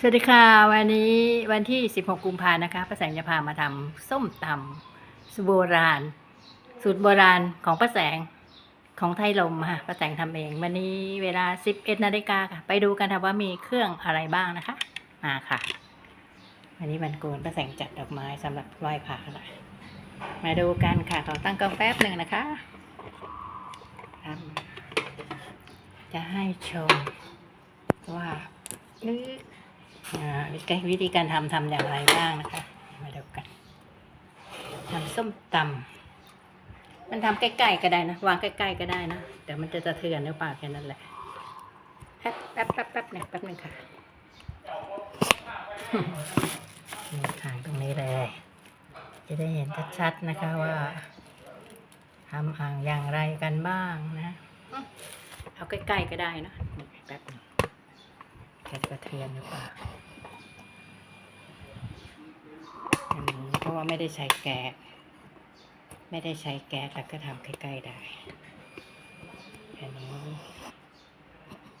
สวัสดีค่ะ วันนี้วันที่ 16 กุมภานะคะป้าแสงจะพามาทำส้มตำสูตรโบราณ สูตรโบราณของป้าแสงของไทยลมค่ะป้าแสงทำเอง วันนี้เวลา 11นาฬิกาค่ะ ไปดูกันค่ะว่ามีเครื่องอะไรบ้างนะคะ มาค่ะ วันนี้วันโกนป้าแสงจัดดอกไม้สำหรับไหว้พระค่ะมาดูกันค่ะขอตั้งกล้องแป๊บหนึ่งนะคะจะให้ชมว่านึกอ่า วิธีการทำทำอย่างไรบ้างนะคะ มาดูกันทำส้มตำมันทำใกล้ๆก็ได้นะวางใกล้ๆก็ได้นะเดี๋ยวมันจะสะเทือนหรือเปล่าแค่นั้นแหละแป๊บแป๊บแป๊บแป๊บหนึ่งแป๊บหนึ่งค่ะทางตรงนี้เลย จะได้เห็นชัดๆนะคะว่าทำอ่างอย่างไรกันบ้างนะเอาใกล้ๆก็ได้นะแป๊บหนึงจะสะเทือนหรือเปล่า อันนี้เพ ราะว่าไม่ได้ใช้แก๊สไม่ได้ใช้แก๊สแล้วก็ทำใกล้ๆได้อันนี้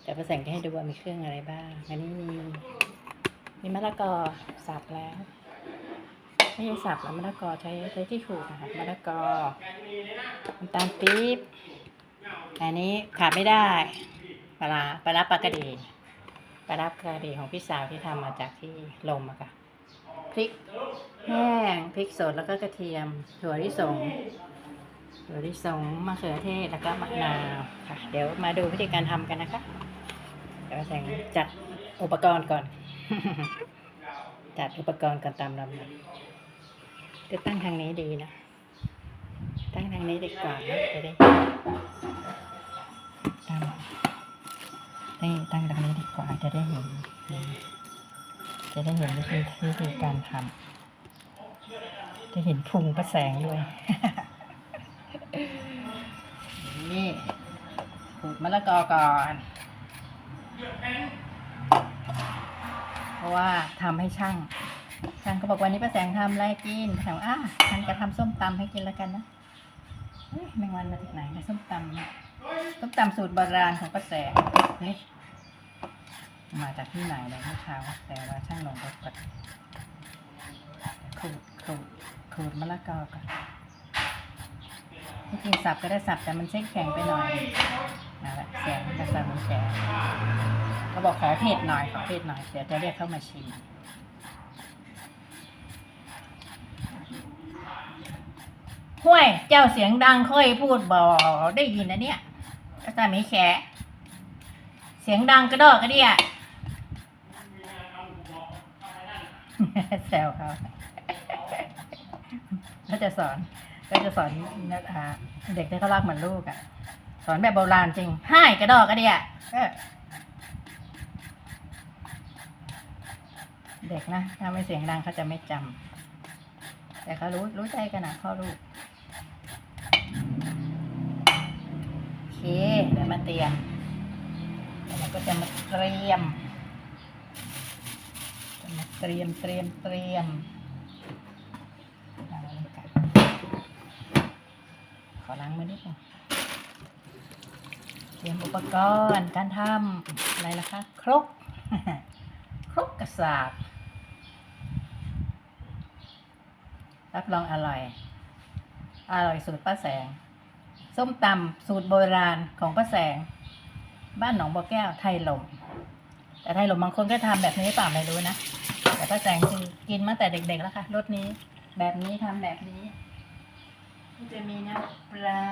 จะประแสงให้ดูว่ามีเครื่องอะไรบ้าง อันนี้มีมีมะละกอสับแล้วไม่ใช่สับแล้วมะละกอใช้ใช้ที่ขูดนะคะมะละกอน้ำตาลปี๊บอันนี้ขาดไม่ได้ปลาปลาร้าปลากระดีปลาร้าปลากระดีของพี่สาวที่ทำมาจากที่ลมอะค่ะพริก แห้งพริกสดแล้วก็กระเทียม ถั่วลิสงถั่วลิสงมะเขือเทศแล้วก็มะนาวค่ะ เดี๋ยวมาดูวิธีการทำกันนะคะเดี๋ยวแสงจัดอุปกรณ์ก่อน จัดอุปกรณ์ก่อนตามลำดับจะตั้งทางนี้ดีนะตั้งทางนี้ดีกว่านะจะได้ตั้งนี่ตั้งตรงนี้ดีกว่าจะได้เห็นจะได้เห็นวิธีวิธีการทำ จะเห็นพุงประแสงด้วย นี่ขูดมะละกอก่อน เพราะว่าทำให้ช่าง ช่างก็บอกวันนี้ประแสงทำอะไรกินถามอะฉันจะทำส้มตำให้กินแล้วกันนะเฮ้ยแมงวันมาจากไหนนะส้มตำเนี่ยส้มตำสูตรโบราณของประแสงเฮ้ยมาจากที่ไหนเลยเมื่อเช้าแต่ว่าช่างลงรถก่อนขูดขูด ขูดมะละกอก่อนที่จริงสับก็ได้สับแต่มันเส้นแข็งไปหน่อยนั่นแหละเสียงกระสับมันแข็งเขาบอกขอเผ็ดหน่อยขอเผ็ดหน่อยเดี๋ยวจะเรียกเข้ามาชิมห้วยเจ้าเสียงดังค่อยพูดบอกได้ยินนะเนี่ยก็จะมีแขะเสียงดังกระดอกกระเดียแซวเขา ก็จะสอนก็จะสอนนักอ่าเด็กที่เขารักเหมือนลูกอะ สอนแบบโบราณจริงให้กระดอกกระเดียเออเด็กนะถ้าไม่เสียงดังเขาจะไม่จำแต่เขารู้รู้ใจกันนะพ่อลูกโอเคเดี๋ยวมาเตรียมแล้วก็จะมาเตรียมจะมาเตรียม เตรียมเตรียมเอาเลยค่ะ ขอล้างมือนิดหนึงเตรียมอุปกรณ์การทำอะไรล่ะคะครกครกกระสาบรับรองอร่อย อร่อยสูตรป้าแสง ส้มตำสูตรโบราณของป้าแสง บ้านหนองบัวแก้วไทยลม แต่ไทยลมบางคนก็ทำแบบนี้เปล่าไม่รู้นะ แต่ป้าแสงคือกินมาแต่เด็กๆแล้วค่ะรสนี้ แบบนี้ทำแบบนี้ ก็จะมีน้ำปลา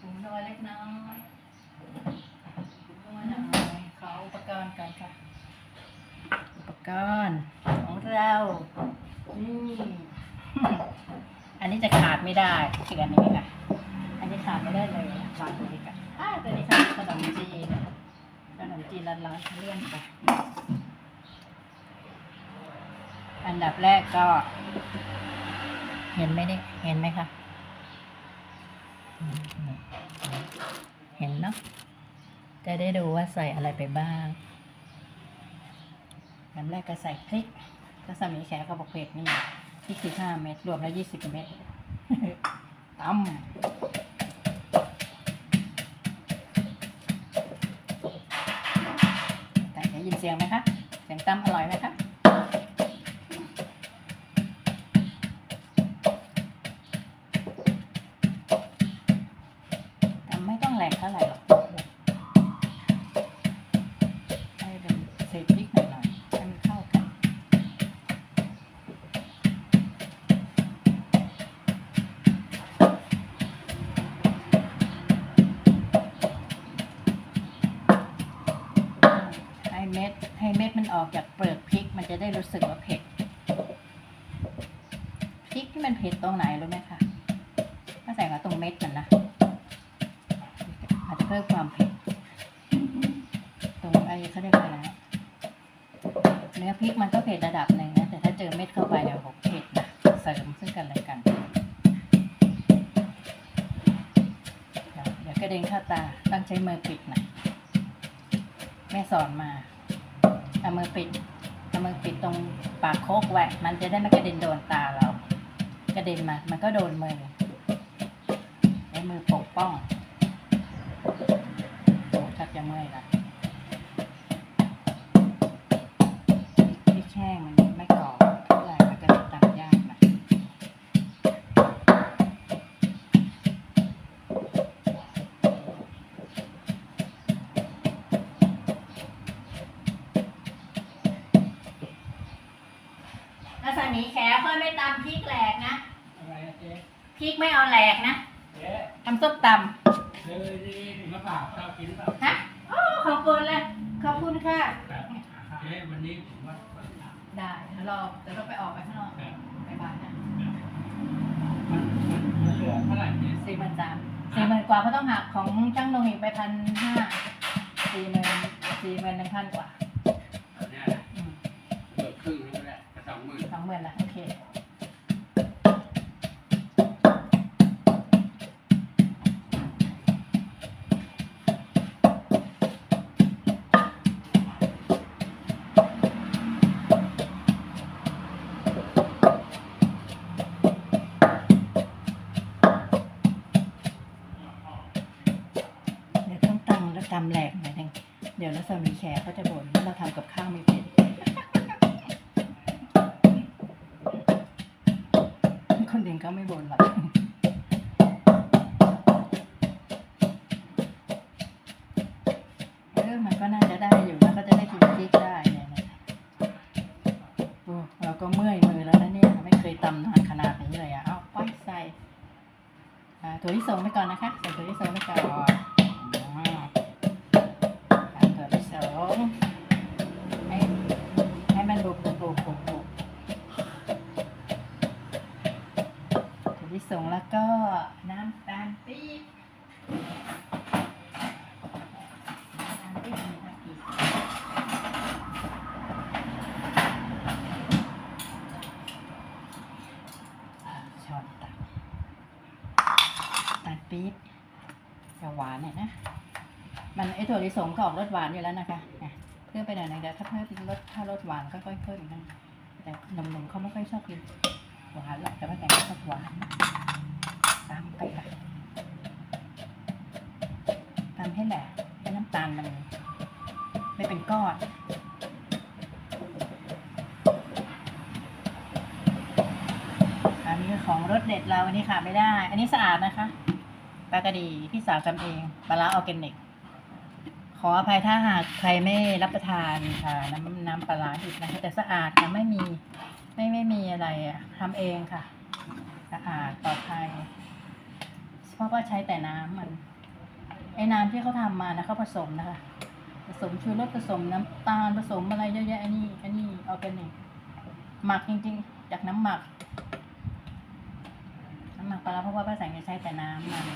ผงนัวเล็กน้อยผงนัวหน่อยขออุปกรณ์ก่อนค่ะ อุปกรณ์ของเรา นี่ อันนี้จะขาดไม่ได้คืออันนี้ค่ะ อันนี้ขาดไม่ได้เลยวางตรงนี้กันอ่าตัวนี้ค่ะขนมจีนขนมจีนร้อนๆเลื่อนไปอันดับแรกก็ เห็นไหมเนี่ยเห็นไหมคะ เห็นเนาะ จะได้ดูว่าใส่อะไรไปบ้างอันดับแรกก็ใส่พริกก็สามีแขกเขาบอกเผ็ดนี่พริกสิบห้าเม็ดรวมแล้วยี่สิบเม็ดตำแต่ได้ยินเสียงไหมคะ ม็ด ให้เม็ดมันออกจากเปลือกพริก มันจะได้รู้สึกว่าเผ็ด พริกที่มันเผ็ดตรงไหนรู้ไหมคะถ้าใส่กับตรงเม็ดมันนะอาจจะเพิ่มความเผ็ด ตรงไอ้เขาเรียกอะไรนะเนื้อพริกมันก็เผ็ดระดับหนึ่งนะ แต่ถ้าเจอเม็ดเข้าไปเนี่ยโหเผ็ดนะ เสริมซึ่งกันและกันเดี๋ยวเดี๋ยวกระเด็นเข้าตา ต้องใช้มือปิดหนะแม่สอนมา เอามือปิดเอามือปิดตรงปากโคกไว้ มันจะได้ไม่กระเด็นโดนตาเรา กระเด็นมา มันก็โดนมือใช้มือปกป้องโอ้ชักจะเมื่อยละ มีแขวค่อยไม่ตำพริกแหลกนะอะไรนะเจ๊พริกไม่เอาแหลกนะเจ๊ทำส้มตเจอดีถึงมะพร้าวชอบกินเปล่าำฮะโอ้ขอบคุณเลยขอบคุณค่ะครับเจ๊วันนี้ผมว่าได้เดี๋ยวเราเดี๋ยวเราไปออกไปข้างนอกแบบไปบ้านนะมันมันมันเหลือเท่าไหร่เจ๊สี่หมื่นสามสี่หมื่นกว่าเพราะต้องหักของจ้างลงอีกไปพันห้าสี่หมื่นสี่หมื่นหนึ่งพันกว่า มื่นสองหมื่นละโอเคเดี๋ยวต้องตังแล้วตำแหลกหน่อยหนึงเดี๋ยวแล้วสามีแขกเขาจะบ่นว่าเราทำกับข้าวไม่เป็น นอื่นก็ไม่บนหรอกเออมันก็น่าจะได้อยู่แล้วก็จะได้กินพริกได้เนี่ยนะโอ้เราก็เมื่อยมือแล้วนะเนี่ย ไม่เคยตำนานขนาดนี้เลยอะเอาไปใส่ถั่วลิสงไปก่อนนะคะ สงแล้วก็น้ำตาลปี๊บน้ำตาลปี๊บน้ำปี๊บช้อนตักตาลปี๊บจะหวานหน่อยนะ มันไอถั่วลิสงก็ออกรสหวานอยู่แล้วนะคะเพิ่มไปหน่อยหนึงเดี๋ยวถ้าเพิ่มรสถ้ารสหวานก็ค่อยเพิ่มอีกนะแต่หนุ่มๆเขาไม่ค่อยชอบกิน หวานหรอกแต่ว่าแต่ก็ชอบหวานตามไปค่ะตามให้แหละให้น้ำตาลมันไม่เป็นก้อนอันนี้คือของรสเด็ดเราอันนี้ขาดไม่ได้ อันนี้สะอาดนะคะปลากระดีพี่สาวทำเองปลาร้าออร์แกนิก ขออภัยถ้าหากใครไม่รับประทานค่ะ น้ำน้ำปลาร้าดิบนะคะแต่สะอาดค่ะไม่มี ไม่ไม่มีอะไรอะทำเองค่ะสะอาดปลอดภัยเพราะว่าใช้แต่น้ำมันไอ้น้ำที่เขาทำมานะเขาผสมนะคะ ผสมชูรสผสมน้ำตาลผสมอะไรเยอะแยะอันนี้อันนี้ออร์แกนิกหมักจริงๆ จากน้ำหมัก น้ำหมักปลาร้าเพราะว่าป้าแสงจะใช้แต่น้ำมัน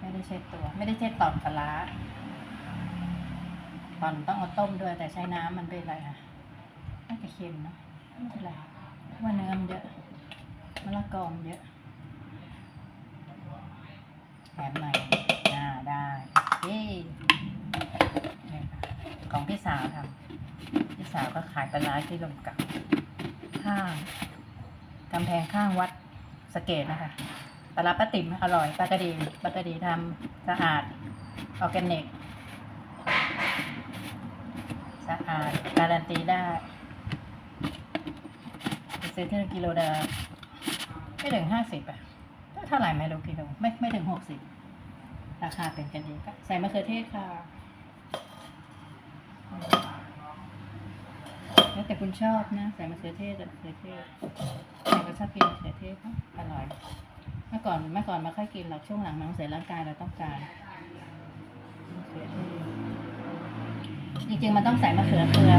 ไม่ได้ใช้ตัว ไม่ได้ใช้ตอนปลาตอนต้องเอาต้มด้วยแต่ใช้น้ำมันเป็นไรอะ น่าจะเค็มเนะไม่เป็นไรเพราะว่าเนื้อมันเยอะมะละกอมเยอะแถมหน่อยอ่าได้เย้เนี่ของพี่สาวทำพี่สาวก็ขายปลาร้าที่ลมเกับข้างกำแพงข้างวัดสเกตนะคะปลาร้าป้าติ๋มอร่อยปลากระดีปลากระดีทำสะอาดออร์แกนิกสะอาดการันตีได้ ซื้อที่กิโลเดอไม่ถึงห้าสิบอะเท่าไหร่ไม่รู้กิโลไม่ไม่ถึงหกสิบราคาเป็นกันเองก็ใส่มะเขือเทศค่ะแล้วแต่คุณชอบนะ ใส่มะเขือเทศมะเขือเทศใครก็ชอบกินมะเขือเทศก็อร่อย เมื่อก่อนเมื่อก่อนม่ค่อยกินหรอกช่วงหลังน้ำเสียร่างกายเราต้องการมะเขือเทศจริงๆมันต้องใส่มะเขือเขือ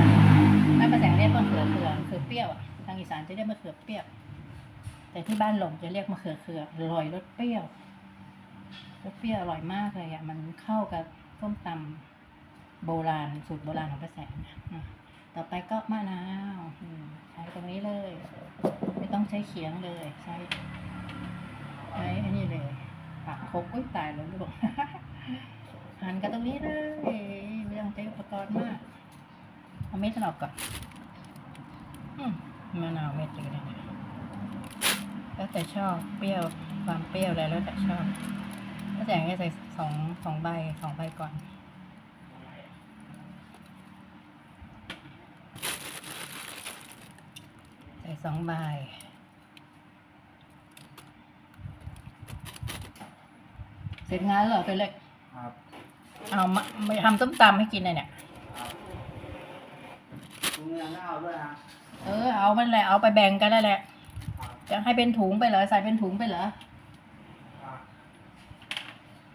ไม่ประแสงเรียกมะเขือเขือคือเปรี้ยวอะางอีสานจะเรียกมะเขือเปรี้ยวแต่ที่บ้านหลงจะเรียกมะเขือเขืออร่อยรสเปรี้ยวรสเปรี้ยวอร่อยมากเลยอะมันเข้ากับส้มตำโบราณสูตรโบราณของประแสงต่อไปก็มะนาวใช้ตรงนี้เลย ไม่ต้องใช้เขียงเลย ใช้ใช้อันนี้เลยปักครบอุ้ยตายแล้วลูกหั่นกันตรงนี้เลยไม่ต้องใช้อุปกรณ์มากเอาเม็ดมันออกก่อน อืม มะนาวเม็ดเลยนะแล้วแต่ชอบเปรี้ยวความเปรี้ยวอะไรแล้วแต่ชอบก็แต่งให้ใส่สองสองใบสองใบก่อนใส่สองใบเสร็จงานแล้วเหรอตัวเล็กครับเอามาไม่ทำต้มตำให้กินเลยเนี่ยคุณเงินก็เอาด้วยนะ เออ เอามันแหละ เอาไปแบ่งกันนั่นแหละ จะให้เป็นถุงไปเหรอ ใส่เป็นถุงไปเหรอ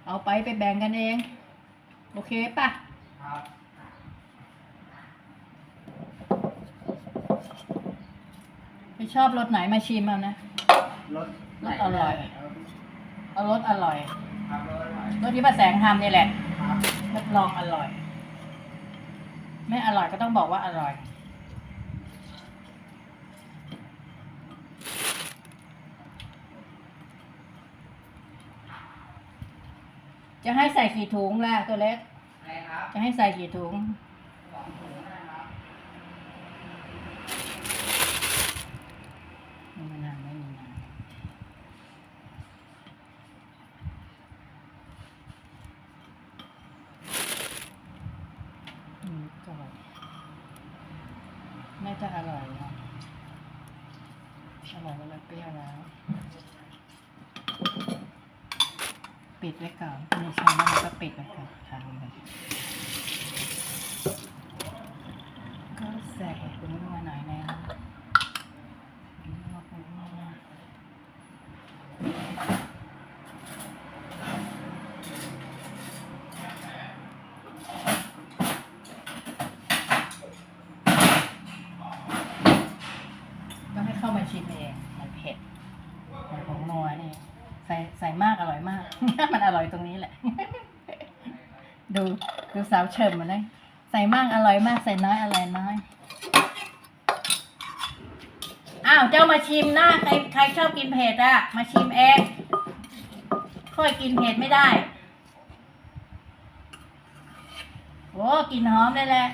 เอาไปไปแบ่งกันเอง โอเคป่ะไม่ชอบรสไหนมาชิมเอานะรถรสอร่อย เอารสอร่อยรถอร่อย รสที่ป้าแสงทำนี่แหละรับรองอร่อย ไม่อร่อยก็ต้องบอกว่าอร่อย จะให้ใส่กี่ถุงล่ะตัวเล็ก อะไรครับจะให้ใส่กี่ถุง สองถุงนะครับ มีมะนาวไม่มีน้ำอืมก่อนน่าจะอร่อยนะอร่อยแล้วเปรี้ยวแล้ว ปิดไว้ก่อนไม่ใช่แล้วเราก็ปิดไว้ก่อนทางเลยก็ใส่ถุงนัวหน่อยนะถุงนัวถุงนัวต้องให้เข้ามาชิมเอง มันเผ็ดมันผงนัวนี่ ใส่ใส่มากอร่อยมาก มันอร่อยตรงนี้แหละ ดู ดูสาวเฉิมมันเลยใส่มากอร่อยมากใส่น้อยอร่อยน้อยอ้าวเจ้ามาชิมนะใครใครชอบกินเผ็ดอะมาชิมเองค่อยกินเผ็ดไม่ได้โอ้กลินหอมเลยแหละ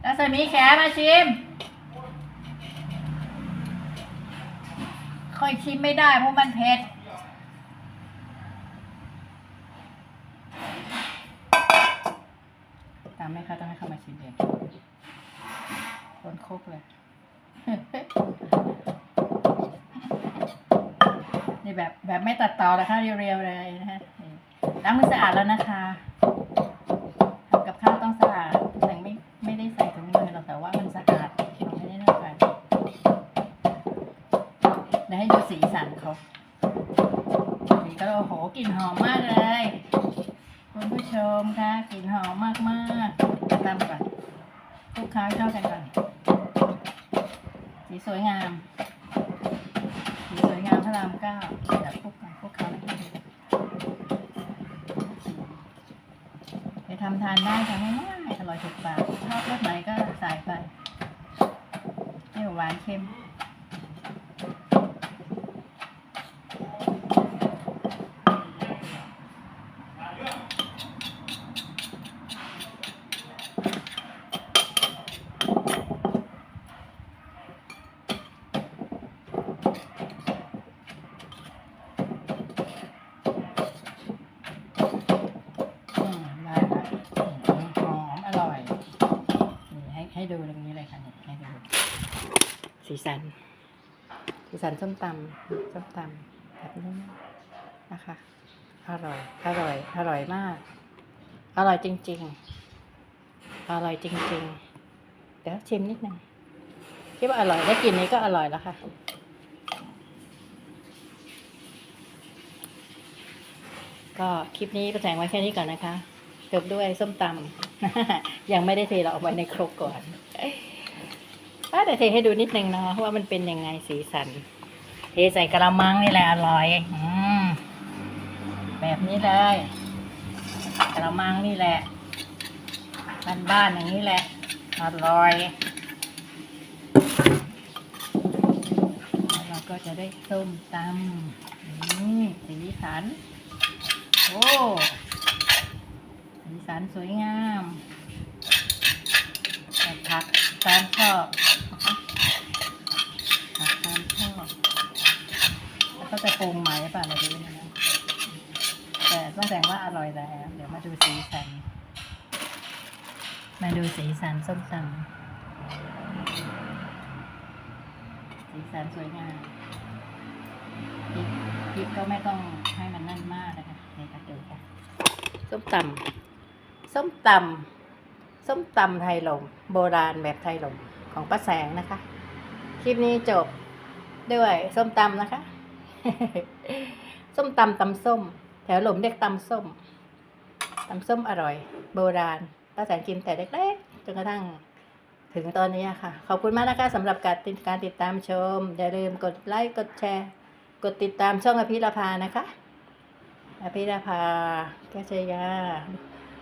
แล้วสมีแขมาชิม ค่อยชิมไม่ได้เพราะมันเผ็ด ตามไหมคะต้องให้เข้ามาชิมเองคนโคกเลย นี่แบบแบบไม่ตัดต่อนะคะ เรียวๆเลยนะฮะล้างมือสะอาดแล้วนะคะทำกับข้าวต้องสะอาดแต่ไม่ไม่ได้ใส่ถุงมือหรอกแต่ว่ามันสะอาดเราไม่ได้นั่นไปเดี๋ยวให้ดูสีสันเขาสีก็โอ้โหกลิ่นหอมมากเลย คุณผู้ชมคะกลิ่นหอมมากมากๆตามก่อนคลุกเคล้าให้เข้ากันก่อนสีสวยงาม สีสวยงามพ รามเก้าเดี๋ยวพวกกันพวกเขาเข้าไปทำทานได้ทำง่ายๆอร่อยถูกปากชอบรสไหนก็ใส่ไปเปรี้ยวหวานเค็ม ดูตรงนี้เลยค่ะเนี่ให้ดูสีสัน สีสันส้มตำส้มตำแบบนี้นะคะ อร่อย อร่อย อร่อยมาก อร่อยจริง ๆ อร่อยจริง ๆ เดี๋ยวชิมนิดนึงคิดว่าอร่อยได้กลินนี้ก็อร่อยแล้วค่ะก็คลิปนี้ประแสงไว้แค่นี้ก่อนนะคะ จบด้วยส้มตำ ยังไม่ได้เทเราเอาไว้ในครกก่อนอ่เดี๋ยวเทให้ดูนิดนึงเนาะว่ามันเป็นยังไงสีสัน เทใส่กระมังนี่แหละอร่อยอแบบนี้เลยกระมังนี่แหละบ้านๆอย่างนี้แหละอร่อยแล้วเราก็จะได้ส้มตำนี่สีสัน โอ้ สันสวยงามแต่ผักตามชอบผักตามชอบแล้วก็จะปรุงใหม่หรือเปล่าเราดูนะแต่ต้องแสดงว่าอร่อยแล้ว เดี๋ยวมาดูสีสัน มาดูสีสันส้มตำสีสันสวยงามพริกก็ไม่ต้องให้มันนั่นมากนะคะในี่ค่ะดูค่ะส้มตำ ส้มตำส้มตำไทยลมโบราณแบบไทยลมของป้าแสงนะคะ คลิปนี้จบด้วยส้มตำนะคะ ส้มตำตำส้ม แถวหลมเรียกตำส้มตำส้มอร่อย โบราณป้าแสงกินแต่เล็กๆจนกระทั่งถึงตอนนี้ค่ะ ขอบคุณมากนะคะสำหรับการติดการติดตามชม อย่าลืมกดไลค์กดแชร์ กดติดตามช่องอภิรภานะคะ อภิรภาแกชยา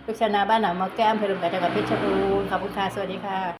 ลูกชนะบ้านหนองมะแก้มเพลิมกาจังหวัดเพชรบูรณ์ขอบคุณค่ะสวัสดีค่ะ